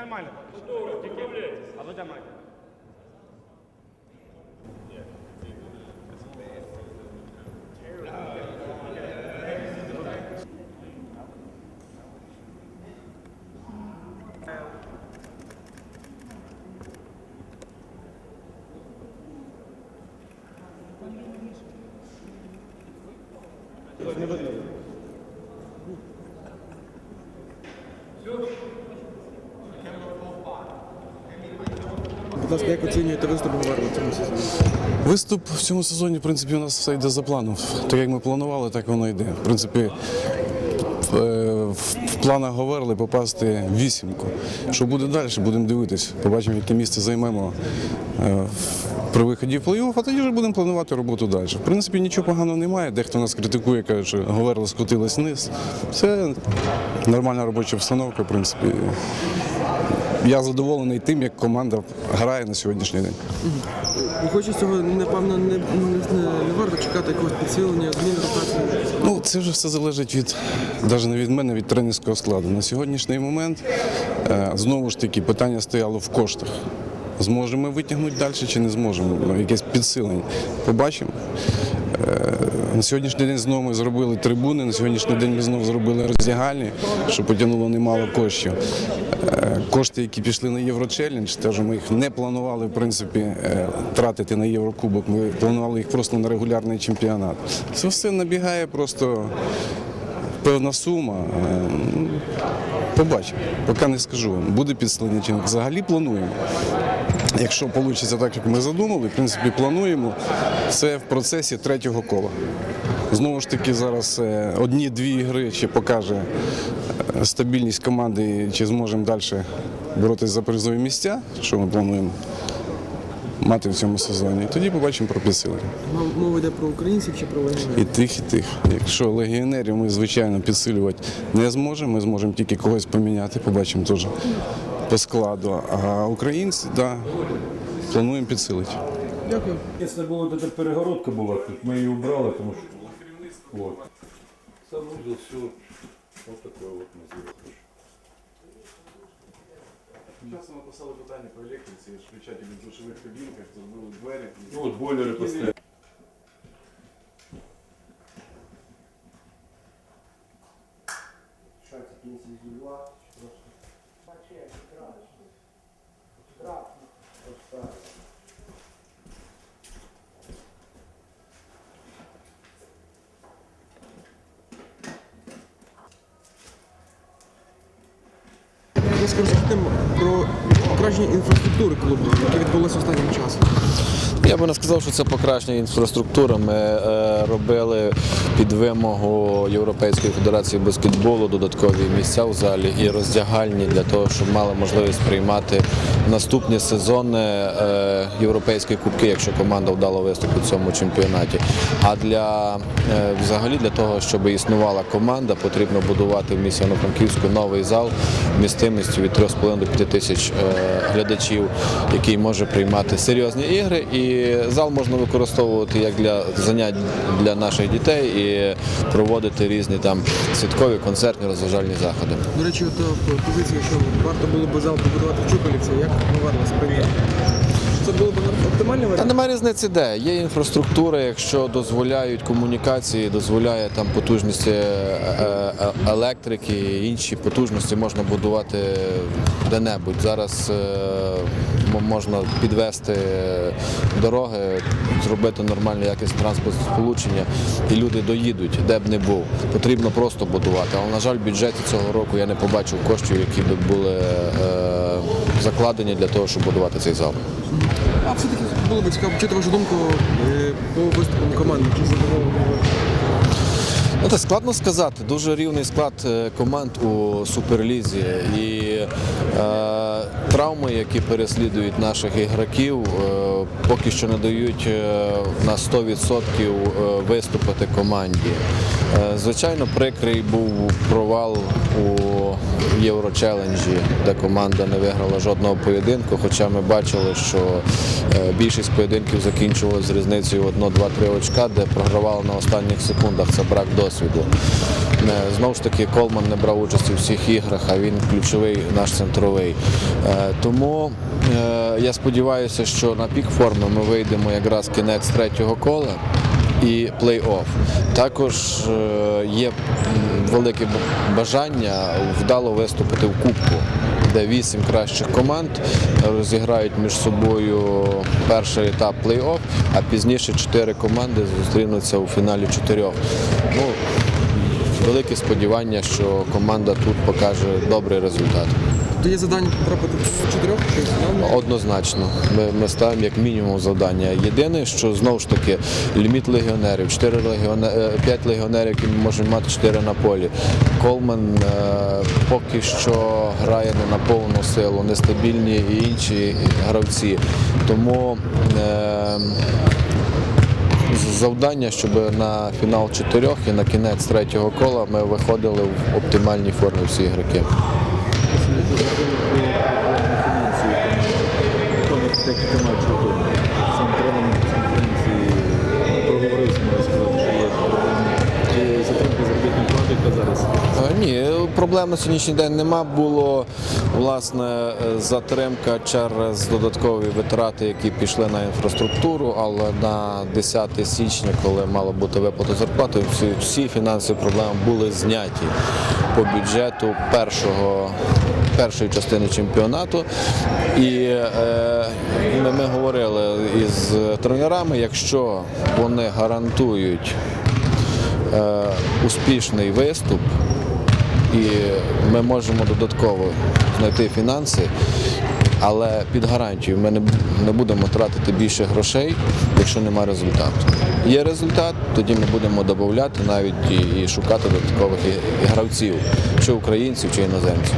нормально. Тільки Володя Майка. Ласка, як оцінюєте виступ Говерла в цьому сезоні? Виступ в цьому сезоні, в принципі, у нас все йде за планом. Так як ми планували, так воно йде. В принципі, в, е, планах Говерли попасти в вісімку. Що буде далі, будемо дивитись. Побачимо, яке місце займемо е, при виході в плей-офф, а тоді вже будемо планувати роботу далі. В принципі, нічого поганого немає. Дехто нас критикує, каже, що Говерла скотилась вниз. Це нормальна робоча обстановка, в принципі. Я задоволений тим, як команда грає на сьогоднішній день. Виходячи цього, напевно, не, не, не, варто чекати якогось підсилення, зміни ротації. Ну, це вже все залежить від навіть не від мене, від тренерського складу. На сьогоднішній момент е, знову ж таки питання стояло в коштах. Зможемо ми витягнути далі чи не зможемо? Ну, якесь підсилення. Побачимо. На сьогоднішній день знову ми зробили трибуни, на сьогоднішній день ми знову зробили роздягальні, що потягнуло немало коштів. Е, Кошти, які пішли на Єврочеллендж, теж ми їх не планували в принципі е, тратити на Єврокубок. Ми планували їх просто на регулярний чемпіонат. Це все набігає просто певна сума. Е, ну, Побачимо. Поки не скажу. Буде підсилення чи. Взагалі плануємо. Якщо вийде так, як ми задумали, в принципі, плануємо. Це в процесі третього кола. Знову ж таки, зараз е, одні-дві ігри ще покаже е, стабільність команди, чи зможемо далі боротися за призові місця, що ми плануємо мати в цьому сезоні. Тоді побачимо про підсилення. Мова йде про українців чи про І тих, і тих. Якщо легіонерів ми, звичайно, підсилювати не зможемо, ми зможемо тільки когось поміняти, побачимо теж по складу. А українці, да, плануємо підсилити. Дякую. Якщо була тут перегородка була, тут ми її убрали, тому що вот. Сам узел все вот такое вот мы сделали. Часто написали питання по електриці, включати в душових кабінках, зробили двері. Ну вот бойлеры поставили. Pa čije, strašno. Strašno. Нам про покращення інфраструктури клубу, яке відбулося останнім часом. Я би не сказав, що це покращення інфраструктури. Ми е, робили під вимогу Європейської федерації баскетболу додаткові місця в залі і роздягальні для того, щоб мали можливість приймати наступні сезони е, європейські кубки, якщо команда вдало виступить в цьому чемпіонаті. А для е, взагалі для того, щоб існувала команда, потрібно будувати в місті Івано-Франківську новий зал вмістимістю від 3,5 до 5 тисяч е, глядачів, який може приймати серйозні ігри. І зал можна використовувати як для занять для наших дітей і проводити різні там святкові, концертні, розважальні заходи. До речі, то е, позиція, що варто було б зал побудувати в Чуколівці, як Говерла сприйняв? Це було б оптимальний Та немає різниці де. Є інфраструктура, якщо дозволяють комунікації, дозволяє там потужності е, е, електрики, і інші потужності можна будувати де-небудь. Зараз е, можна підвести дороги, зробити нормальне якесь транспортне сполучення, і люди доїдуть, де б не був. Потрібно просто будувати. Але, на жаль, в бюджеті цього року я не побачив коштів, які б були е, закладені для того, щоб будувати цей зал. А все-таки було б цікаво почути вашу думку е, по виступам команди, це складно сказати. Дуже рівний склад е, команд у суперлізі. І е, травми, які переслідують наших ігроків, е, поки що не дають е, на 100% е, виступити команді. Е, звичайно, прикрий був провал у Єврочеленджі, де команда не виграла жодного поєдинку, хоча ми бачили, що більшість поєдинків закінчувалися з різницею 1-2-3 очка, де програвали на останніх секундах. Це брак досвіду. Е, Знову ж таки, Колман не брав участі у всіх іграх, а він ключовий наш центровий. Е, Тому е, я сподіваюся, що на пік форми ми вийдемо якраз кінець третього кола і плей-офф. Також є велике бажання вдало виступити в Кубку, де вісім кращих команд розіграють між собою перший етап плей-офф, а пізніше чотири команди зустрінуться у фіналі чотирьох. Ну, велике сподівання, що команда тут покаже добрий результат. То є завдання потрапити в чотирьох чи? Однозначно, ми, ми ставимо як мінімум завдання. Єдине, що знову ж таки ліміт легіонерів, 4 легіонери, 5 легіонерів, які ми можемо мати 4 на полі. Колмен е, поки що грає не на повну силу, нестабільні і інші гравці. Тому е, завдання, щоб на фінал чотирьох і на кінець третього кола ми виходили в оптимальній формі всі ігроки. декілька проблем на сьогоднішній день нема. Було власне затримка через додаткові витрати, які пішли на інфраструктуру, але на 10 січня, коли мала бути виплата зарплати, всі, всі фінансові проблеми були зняті по бюджету першого. Першої частини чемпіонату, і е, ми, ми говорили із тренерами, якщо вони гарантують е, успішний виступ, і ми можемо додатково знайти фінанси, але під гарантію ми не, будемо тратити більше грошей, якщо немає результату. Є результат, тоді ми будемо додати навіть і, шукати додаткових гравців, чи українців, чи іноземців.